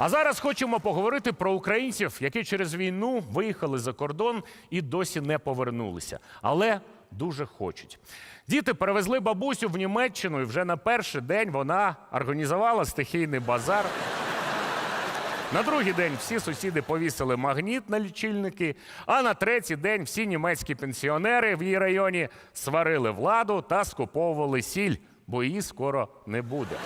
А зараз хочемо поговорити про українців, які через війну виїхали за кордон і досі не повернулися, але дуже хочуть. Діти перевезли бабусю в Німеччину, і вже на перший день вона організувала стихійний базар. На другий день всі сусіди повісили магніт на лічильники, а на третій день всі німецькі пенсіонери в її районі сварили владу та скуповували сіль, бо її скоро не буде.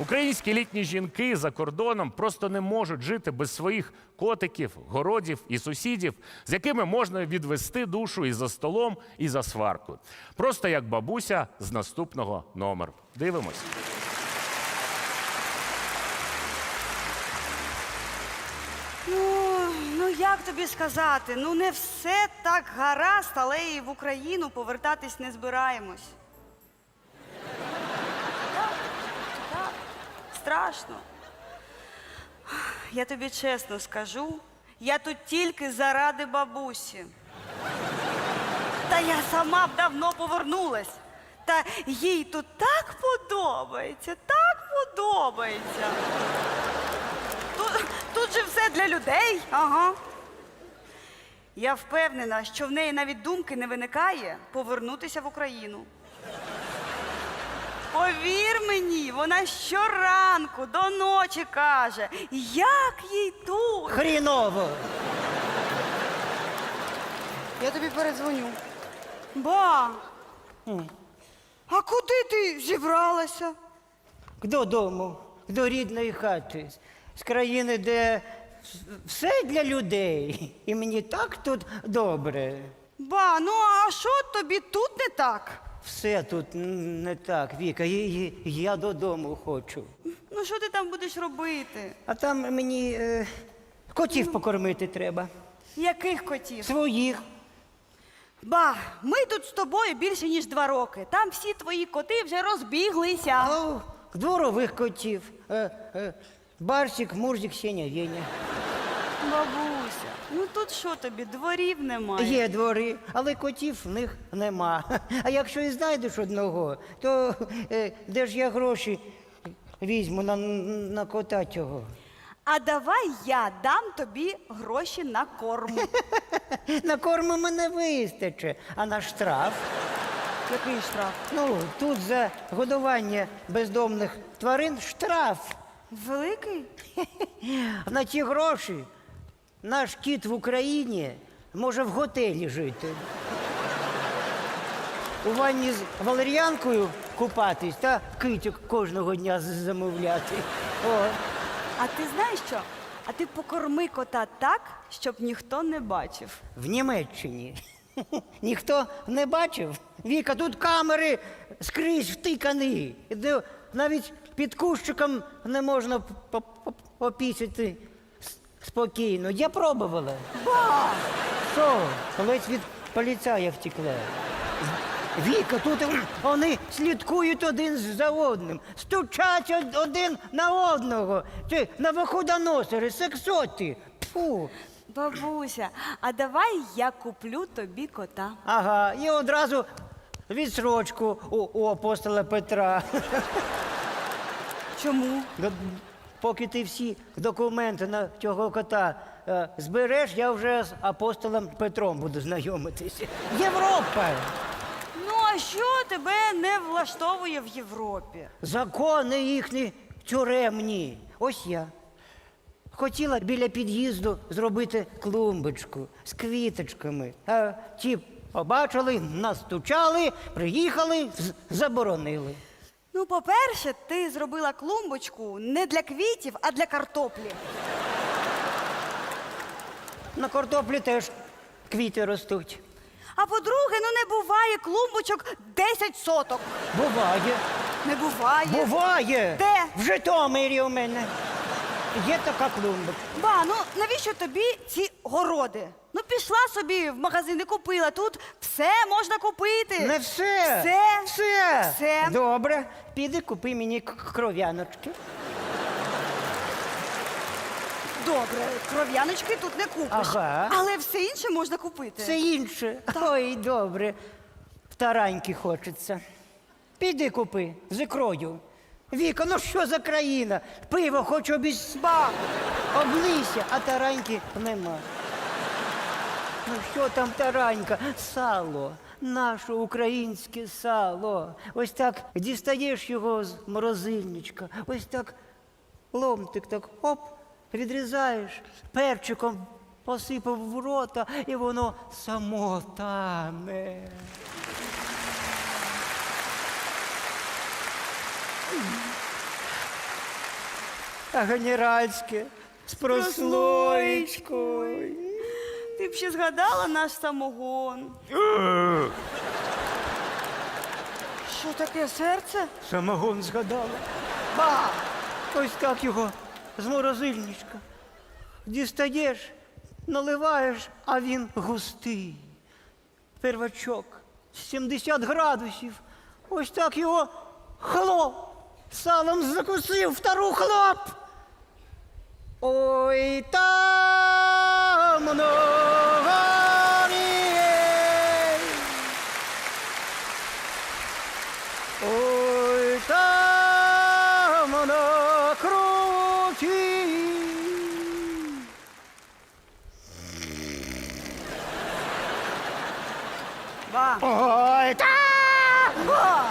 Українські літні жінки за кордоном просто не можуть жити без своїх котиків, городів і сусідів, з якими можна відвести душу і за столом, і за сваркою. Просто як бабуся з наступного номеру. Дивимось. Ну, ну як тобі сказати? Ну не все так гаразд, але і в Україну повертатись не збираємось. Так, так, страшно. Я тобі чесно скажу, я тут тільки заради бабусі. Та я сама б давно повернулась. Та їй тут так подобається, так подобається. Тут, тут же все для людей. Ага. Я впевнена, що в неї навіть думки не виникає повернутися в Україну. Повір мені, вона щоранку до ночі каже, як їй тут. Хріново. Я тобі передзвоню. Ба. А куди ти зібралася? Додому, до рідної хати, з країни, де все для людей. І мені так тут добре. Ба, ну а що тобі тут не так? Все тут не так, Віка. і- і- Я додому хочу. Ну що ти там будеш робити? А там мені е, котів покормити треба. Яких котів? Своїх. Ба, ми тут з тобою більше ніж два роки. Там всі твої коти вже розбіглися. О, дворових котів. Е, е, Барсик, Мурзик, Сеня, Веня. Бабуся, ну тут що тобі, дворів немає? Є двори, але котів в них нема. А якщо і знайдеш одного, то е, де ж я гроші візьму на, на кота цього? А давай я дам тобі гроші на корм. На корму мене вистачить, а на штраф. Який штраф? Ну, тут за годування бездомних тварин штраф. Великий? На ці гроші наш кіт в Україні може в готелі жити. У ванні з валер'янкою купатись та китик кожного дня з- замовляти. О, А ти знаєш що? А ти покорми кота так, щоб ніхто не бачив. в Німеччині. Ніхто не бачив. Віка, тут камери скрізь втикані. Де Навіть під кущиком не можна по- попісити с- спокійно. Я пробувала. Ба! Що? Ледь від поліцая втекла. Віка, тут вони слідкують один за одним, стучать один на одного. Ти новоходоносери, сексоти. Фу. Бабуся, а давай я куплю тобі кота. Ага, і одразу відсрочку у, у апостола Петра. Чому? Поки ти всі документи на цього кота е, збереш, я вже з апостолом Петром буду знайомитися. Європа! Ну, а що тебе не влаштовує в Європі? Закони їхні тюремні. Ось я. Хотіла біля під'їзду зробити клумбочку з квіточками. А ті побачили, настучали, приїхали, з- заборонили. Ну, по-перше, ти зробила клумбочку не для квітів, а для картоплі. На картоплі теж квіти ростуть. А по-друге, ну не буває клумбочок 10 соток. Буває. Не буває. Буває! Де? В Житомирі у мене. Є така клумбочка. Ба, ну навіщо тобі ці городи? Ну пішла собі в магазин і купила. Тут все можна купити. Не все. Все. Все. Все. Добре. Піди купи мені к- кров'яночки. Добре, кров'яночки тут не купиш. Ага. Але все інше можна купити. Все інше. Ой, добре. В тараньки хочеться. Піди купи з ікрою. Віка, ну що за країна? Пиво хоч обізба, облися, а тараньки нема. Ну що там таранька? Сало, наше українське сало. Ось так дістаєш його з морозильничка, ось так ломтик так оп, відрізаєш, перчиком посипав в рота, і воно само тане. А генеральське з прослоєчкою. Ти б ще згадала наш самогон. Що таке серце? Самогон згадала. Ба! Ось так його з морозильничка. Дістаєш, наливаєш, а він густий. Первачок, 70 градусів. Ось так його хлоп салом закусив, втору хлоп. Ой, там много людей. Ой, там на круті. Ба. Ой, там! Ба!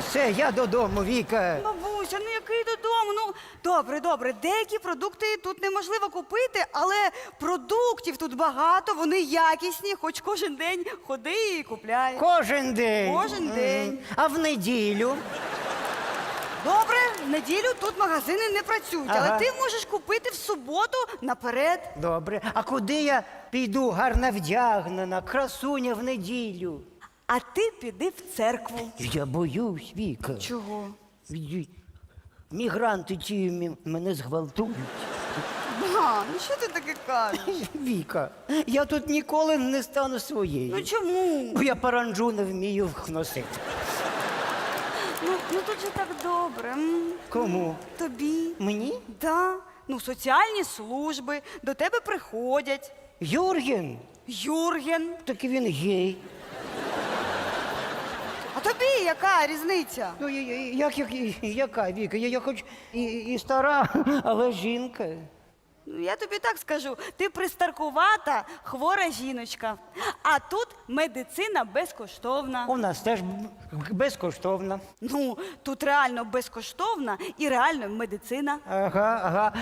Все, я додому, Віка. Бабуся, ну який додому? Ну добре, добре. Деякі продукти тут неможливо купити, але продуктів тут багато, вони якісні, хоч кожен день ходи і купляй. Кожен день. Кожен день. А в неділю? Добре, в неділю тут магазини не працюють, Ага. але ти можеш купити в суботу наперед. Добре. А куди я піду гарно вдягнена, красуня в неділю? А ти піди в церкву. Я боюсь, Віка. Чого? Й- Мігранти ті мене зґвалтують. Ба, ну що ти таке кажеш? Віка, я тут ніколи не стану своєю. Ну чому? Бо я паранджу не вмію носити. Ну, ну тут же так добре. м. Кому? Тобі? Мені? Да. Ну, соціальні служби до тебе приходять. Юрген? Юрген. Так він гей. Тобі яка різниця? Ну, я- я- як, як, яка Віка? Я, я хоч і, і стара, але жінка. Ну, я тобі так скажу: ти пристаркувата, хвора жіночка. А тут медицина безкоштовна. У нас теж б- безкоштовно. Ну, тут реально безкоштовна і реально медицина. Ага, ага.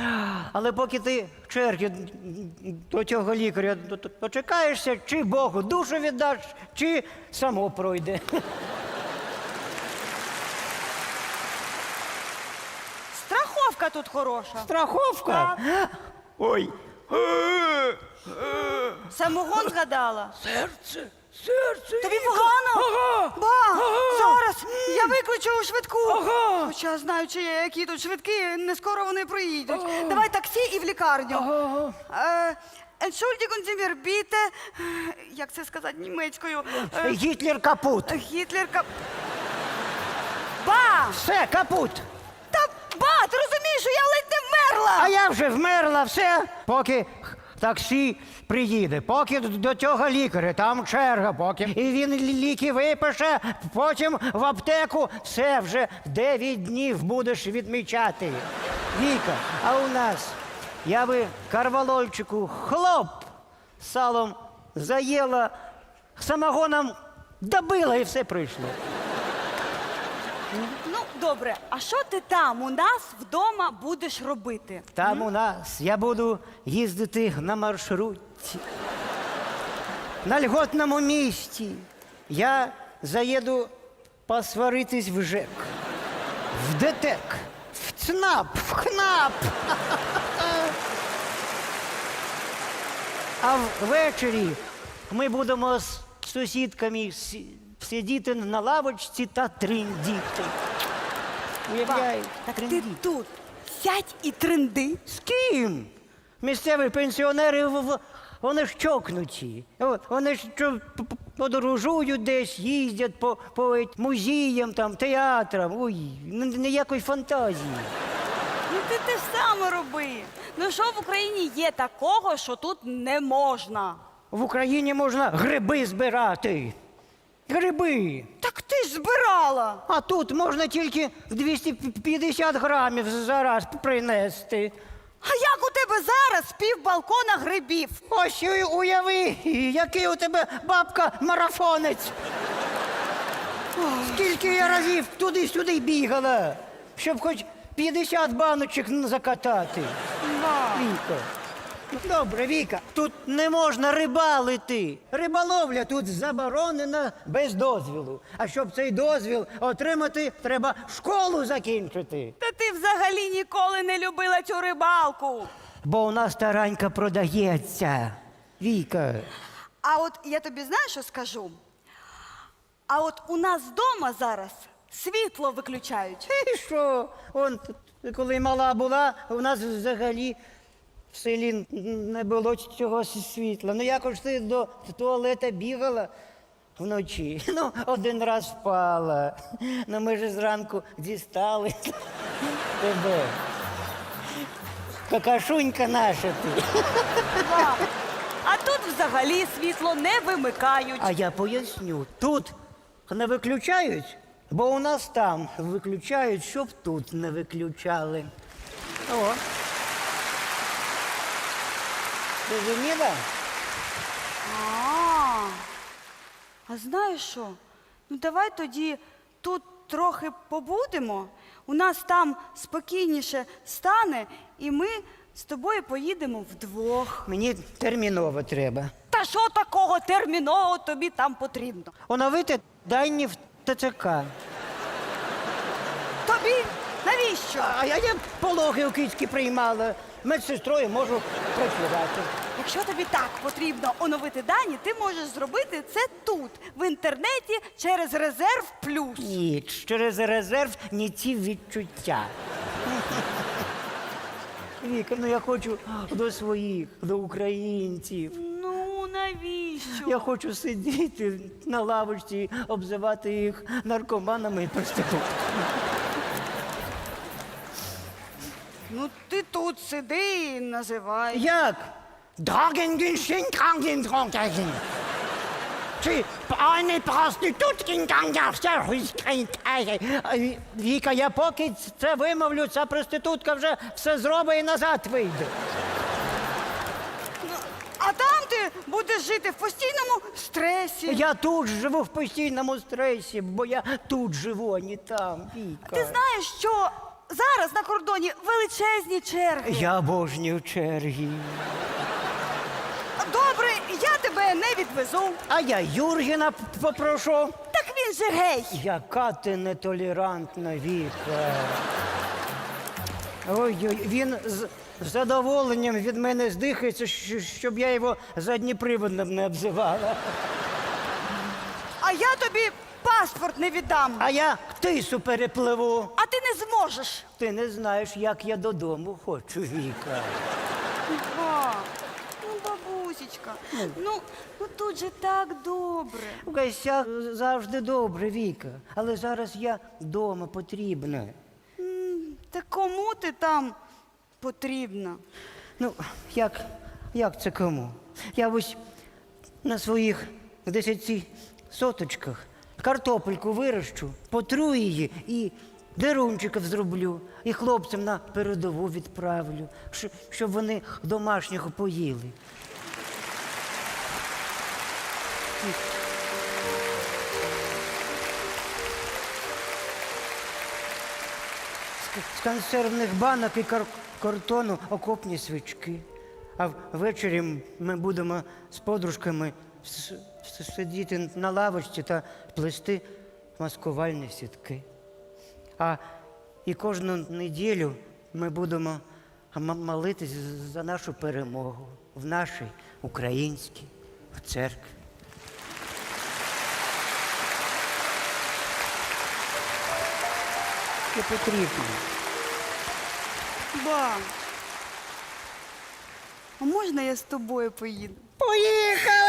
Але поки ти в черзі до цього лікаря д- д- дочекаєшся, чи Богу душу віддаш, чи само пройде. Страховка тут хороша. Страховка? Ой. Самогон згадала. Серце, серце. Тобі погано? Ага. Ба, зараз я викличу швидку. Ага. Хоча знаю, чи є, які тут швидкі, не скоро вони приїдуть. Давай таксі і в лікарню. Е, Entschuldigung, Sie mir bitte. Як це сказати німецькою? Е, Гітлер капут. Гітлер кап... Ба! Все, капут. Ба, ти розумієш, що я ледь не вмерла! А я вже вмерла, все, поки таксі приїде, поки до цього лікаря, там черга, поки і він ліки випише, потім в аптеку все вже 9 днів будеш відмічати. Віка, а у нас я би карвалольчику хлоп салом заїла, самогоном добила і все прийшло. Добре, а що ти там у нас вдома будеш робити? Там у нас я буду їздити на маршрутці. На льготному місці. Я заїду посваритись в ЖЕК, в ДТЕК, в ЦНАП, в ХНАП. А ввечері ми будемо з сусідками сидіти на лавочці та триндіти. Ба, Уявляєш? так ти тут сядь і тренди. З ким? Місцеві пенсіонери в- вони ж чокнуті. О, Вони ж що, п- п- подорожують десь, їздять по, по музеям, там, театрам. Ой, н- ніякої фантазії. Ну ти те ж саме роби. Ну що в Україні є такого, що тут не можна? В Україні можна гриби збирати. Гриби. Так ж збирала. А тут можна тільки 250 грамів за раз принести. А як у тебе зараз пів балкона грибів? Ось і уяви, який у тебе бабка марафонець. Скільки я разів туди-сюди бігала, щоб хоч 50 баночок закатати. Віка. Добре, Віка, тут не можна рибалити. Риболовля тут заборонена без дозвілу. А щоб цей дозвіл отримати, треба школу закінчити. Та ти взагалі ніколи не любила цю рибалку. Бо у нас таранька продається. Віка. А от я тобі знаю, що скажу? А от у нас вдома зараз світло виключають. І що? Он, коли мала була, у нас взагалі в селі не було цього світла. Ну якось ти до туалета бігала вночі. Ну, один раз впала. Ну ми ж зранку дістали тебе. Какашунька наша ти. А тут взагалі світло не вимикають. А я поясню. Тут не виключають, бо у нас там виключають, щоб тут не виключали. О. Розуміла? А, а знаєш що? Ну давай тоді тут трохи побудемо. У нас там спокійніше стане, і ми з тобою поїдемо вдвох. Мені терміново треба. Та що такого терміново тобі там потрібно? Оновити дані в ТЦК. Тобі навіщо? А я як пологи у кицьки приймала. Медсестрою можу працювати. Якщо тобі так потрібно оновити дані, ти можеш зробити це тут, в інтернеті, через резерв плюс. Ні, через резерв ні ці відчуття. Віка, ну я хочу до своїх, до українців. Ну навіщо? Я хочу сидіти на лавочці, обзивати їх наркоманами і проститутками. Ну ти тут сиди і називай. Як? Кангентронкеген. Чи пане проституткін Віка, я поки це вимовлю, ця проститутка вже все зробить і назад вийде. А там ти будеш жити в постійному стресі. Я тут живу в постійному стресі, бо я тут живу, а не там, Віка. Ти знаєш, що зараз на кордоні величезні черги. Я обожнюю черги. Добре, я тебе не відвезу. А я Юргіна п- попрошу. Так він же гей. Яка ти нетолерантна Віка. Ой-ой, він з задоволенням від мене здихається, щ- щоб я його задніприводним не обзивала. А я тобі паспорт не віддам. А я тису перепливу. А не. Ти не знаєш, як я додому хочу, Віка. Ба, ну, бабусечка, ну, ну тут же так добре. У гостях завжди добре, Віка. Але зараз я вдома потрібна. Та кому ти там потрібна? Ну, як, як це кому? Я ось на своїх десяти соточках картопельку вирощу, потру її і дерунчиків зроблю, і хлопцям на передову відправлю, щоб вони домашнього поїли. З- консервних банок і кар- картону окопні свічки. А ввечері ми будемо з подружками сидіти на лавочці та плести маскувальні сітки. А і кожну неділю ми будемо молитись за нашу перемогу в нашій українській церкві. Не потрібно. Ба. А можна я з тобою поїду? Поїхали!